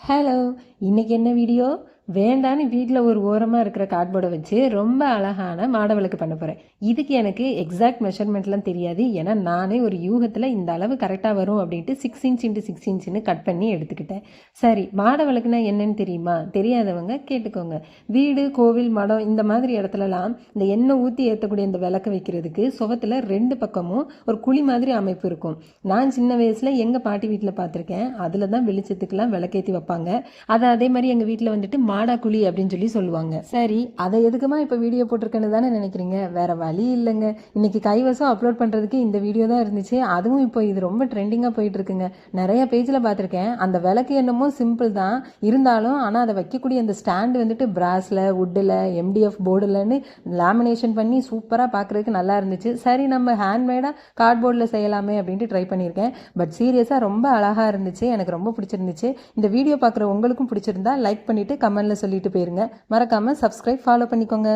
Hello இன்றைக்கி என்ன video வேண்டான்னு வீட்டில் ஒரு ஓரமாக இருக்கிற கார்ட்போர்டை வச்சு ரொம்ப அழகான மாட விளக்கு பண்ண போகிறேன் இதுக்கு எனக்கு எக்ஸாக்ட் மெஷர்மெண்ட்லாம் தெரியாது. ஏன்னா நானே ஒரு யூகத்தில் இந்த அளவு கரெக்டாக வரும் அப்படின்ட்டு சிக்ஸ் இன்ச் இன்ட்டு சிக்ஸ் இன்ச்சுன்னு கட் பண்ணி எடுத்துக்கிட்டேன். சரி மாட விளக்குனா என்னன்னு தெரியுமா? தெரியாதவங்க கேட்டுக்கோங்க. வீடு கோவில் மடம் இந்த மாதிரி இடத்துலலாம் இந்த எண்ணெய் ஊற்றி ஏற்றக்கூடிய இந்த விளக்கு வைக்கிறதுக்கு சுவத்தில் ரெண்டு பக்கமும் ஒரு குழி மாதிரி அமைப்பு இருக்கும். நான் சின்ன வயசில் எங்கள் பாட்டி வீட்டில் பார்த்துருக்கேன் அதில் தான் வெளிச்சத்துக்கெல்லாம் விளக்கேற்றி வைப்பாங்க. அதை அதே மாதிரி எங்கள் வீட்டில் வந்துட்டு மா குழி அப்படின்னு சொல்லி சொல்லுவாங்க. சரி அதை எதுக்குமா இப்போ வீடியோ போட்டிருக்கேன்னு தானே நினைக்கிறீங்க? வேற வழி இல்லைங்க. இன்னைக்கு கைவசம் அப்லோட் பண்ணுறதுக்கு இந்த வீடியோ தான் இருந்துச்சு. அதுவும் இப்போ இது ரொம்ப ட்ரெண்டிங்காக போயிட்டு இருக்குங்க நிறைய பேஜில் பார்த்துருக்கேன். அந்த விளக்கு என்னமோ சிம்பிள் தான். இருந்தாலும் ஆனால் அதை வைக்கக்கூடிய அந்த ஸ்டாண்டு வந்துட்டு பிராஸில் வுட்டில் எம்டிஎஃப் போர்டுலன்னு லேமினேஷன் பண்ணி சூப்பராக பார்க்குறதுக்கு நல்லா இருந்துச்சு. சரி நம்ம ஹேண்ட்மேடாக கார்ட்போர்டில் செய்யலாமே அப்படின்ட்டு ட்ரை பண்ணியிருக்கேன். பட் சீரியஸாக ரொம்ப அழகாக இருந்துச்சு. எனக்கு ரொம்ப பிடிச்சிருந்துச்சு. இந்த வீடியோ பார்க்குற உங்களுக்கும் பிடிச்சிருந்தா லைக் பண்ணிவிட்டு சொல்லிட்டு போயிருங்க. மறக்காமல் சப்ஸ்கிரைப் ஃபாலோ பண்ணிக்கோங்க.